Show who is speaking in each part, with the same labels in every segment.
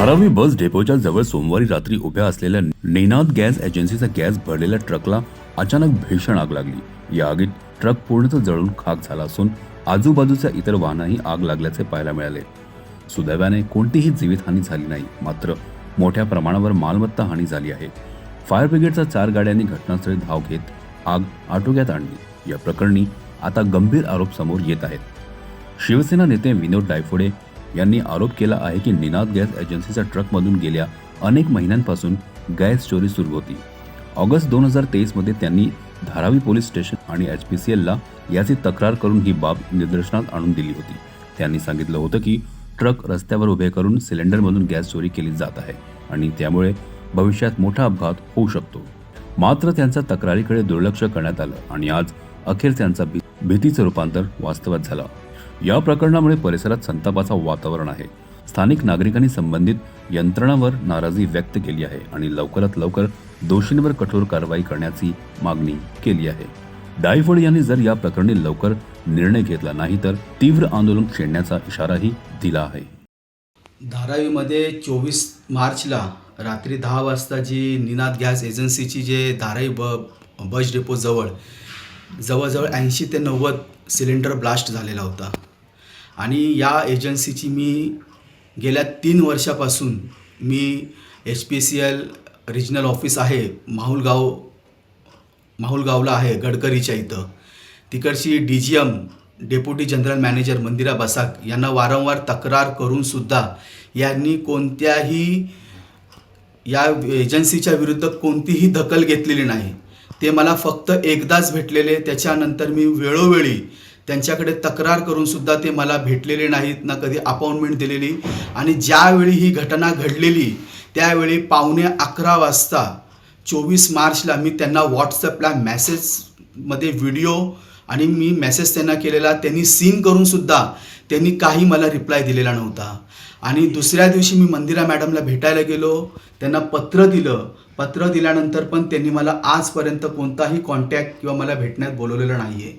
Speaker 1: धारावी बस डेपोच्या जवळ सोमवारी रात्री उभ्या असलेल्या नेनाद गॅस एजन्सीचा गॅस भरलेल्या ट्रकला अचानक भीषण आग लागली. या आगीत ट्रक पूर्णतः जळून खाक झाला असून आजूबाजूच्या इतर वाहनांही आग लागल्याचे पाहायला मिळाले. सुदैवाने कोणतीही जीवितहानी झाली नाही मात्र मोठ्या प्रमाणावर मालमत्ता हानी झाली आहे. फायर ब्रिगेडच्या चार गाड्यांनी घटनास्थळी धाव घेत आग आटोक्यात आणली. या प्रकरणी आता गंभीर आरोप समोर येत आहेत. शिवसेना नेते विनोद डायफोडे यांनी आरोप केला आहे की निनाद गॅस एजन्सीच्या ट्रकमधून गेल्या अनेक महिन्यांपासून गॅस चोरी सुरू होती. ऑगस्ट दोन हजार तेवीसमध्ये त्यांनी धारावी पोलीस स्टेशन आणि एच पी सी एलला याची तक्रार करून ही बाब निदर्शनात आणून दिली होती. त्यांनी सांगितलं होतं की ट्रक रस्त्यावर उभे करून सिलेंडरमधून गॅस चोरी केली जात आहे आणि त्यामुळे भविष्यात मोठा अपघात होऊ शकतो. मात्र त्यांचा तक्रारीकडे दुर्लक्ष करण्यात आलं आणि आज अखेर त्यांचा भी- भीतीचं रूपांतर वास्तवात झालं. या प्रकरणामुळे परिसरात संतापाचं वातावरण आहे. स्थानिक नागरिकांनी संबंधित यंत्रणांवर नाराजी व्यक्त केली आहे आणि लवकरात लवकर दोषींवर कठोर कारवाई करण्याची मागणी केली आहे. डायफड यांनी जर या प्रकरणी लवकर निर्णय घेतला नाही तर तीव्र आंदोलन छेडण्याचा इशाराही दिला आहे.
Speaker 2: धारावीमध्ये चोवीस मार्चला रात्री दहा वाजता जी निनाद गॅस एजन्सीची जे धारावी ब बस डेपोजवळ जवळजवळ ऐंशी ते नव्वद सिलेंडर ब्लास्ट झालेला होता. आणि या एजन्सीची मी गेल्या तीन वर्षापासून मी H P C L regional office आहे माहुलगाव माहुलगावला आहे गडकरीच्या इथं. तिकडची D G M deputy general manager Mandira Basak यांना वारंवार तक्रार करूनसुद्धा यांनी कोणत्याही या एजन्सीच्या विरुद्ध कोणतीही दखल घेतलेली नाही. ते मला फक्त एकदाच भेटलेले त्याच्यानंतर मी वेळोवेळी त्यांच्याकडे तक्रार करूनसुद्धा ते मला भेटलेले नाहीत ना कधी अपॉइंटमेंट दिलेली. आणि ज्यावेळी ही घटना घडलेली त्यावेळी पावणे अकरा वाजता चोवीस मार्चला मी त्यांना व्हॉट्सअपला मेसेजमध्ये व्हिडिओ आणि मी मेसेज त्यांना केलेला त्यांनी सीन करूनसुद्धा त्यांनी काही मला रिप्लाय दिलेला नव्हता. आणि दुसऱ्या दिवशी मी मंदिरा मॅडमला भेटायला गेलो त्यांना पत्र दिलं. पत्र दिल्यानंतर पण त्यांनी मला आजपर्यंत कोणताही कॉन्टॅक्ट किंवा मला भेटण्यात बोलवलेलं नाही आहे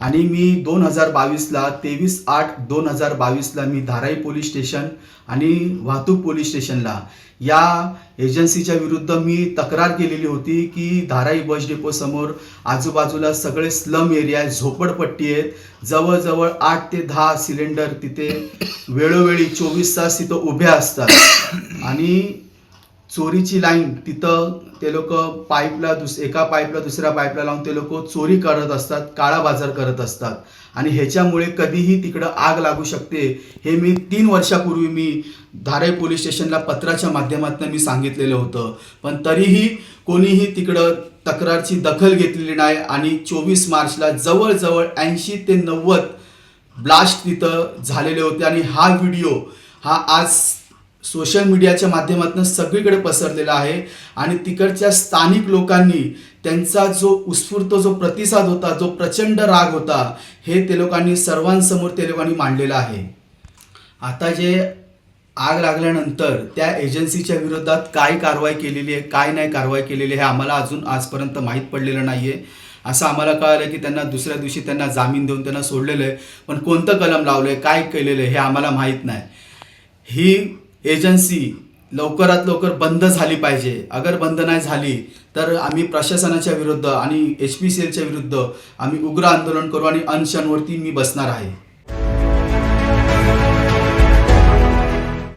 Speaker 2: आणि मी दोन हजार बावीसला तेवीस आठ दोन हजार बावीसला मी धाराई पोलीस स्टेशन आणि वाहतूक पोलीस स्टेशनला या एजन्सीच्या विरुद्ध मी तक्रार केलेली होती की धाराई बस डेपोसमोर आजूबाजूला सगळे स्लम एरिया आहे झोपडपट्टी आहेत. जवळजवळ आठ ते दहा सिलेंडर तिथे वेळोवेळी चोवीस तास तिथं उभ्या असतात. आणि चोरीची लाईन तिथं ते लोक पाईपला दुस एका पाईपला दुसऱ्या पाईपला लावून ते लोक चोरी करत असतात काळा बाजार करत असतात. आणि ह्याच्यामुळे कधीही तिकडं आग लागू शकते हे मी तीन वर्षापूर्वी मी धाराई पोलीस स्टेशनला पत्राच्या माध्यमातून मी सांगितलेलं होतं. पण तरीही कोणीही तिकडं तक्रारची दखल घेतलेली नाही आणि चोवीस मार्चला जवळजवळ ऐंशी ते नव्वद ब्लास्ट तिथं झालेले होते. आणि हा व्हिडिओ हा आज सोशल मीडियाच्या माध्यमातून सगळीकडे पसरलेला आहे. आणि तिकडच्या स्थानिक लोकांनी त्यांचा जो उत्स्फूर्त जो प्रतिसाद होता जो प्रचंड राग होता हे ते लोकांनी सर्वांसमोर ते लोकांनी मांडलेलं आहे. आता जे आग लागल्यानंतर त्या एजन्सीच्या विरोधात काय कारवाई केलेली आहे काय नाही कारवाई केलेली आहे हे आम्हाला अजून आजपर्यंत माहीत पडलेलं नाही आहे असं आम्हाला कळालं की त्यांना दुसऱ्या दिवशी त्यांना जामीन देऊन त्यांना सोडलेलं आहे. पण कोणतं कलम लावलं आहे काय केलेलं आहे हे आम्हाला माहीत नाही. ही एजन्सी लवकरात लवकर बंद झाली पाहिजे. अगर बंद नाही झाली तर आम्ही प्रशासनाच्या विरुद्ध आणि एच पी सी एलच्या विरुद्ध आम्ही उग्र आंदोलन करू आणि अनशनवरती मी बसणार आहे.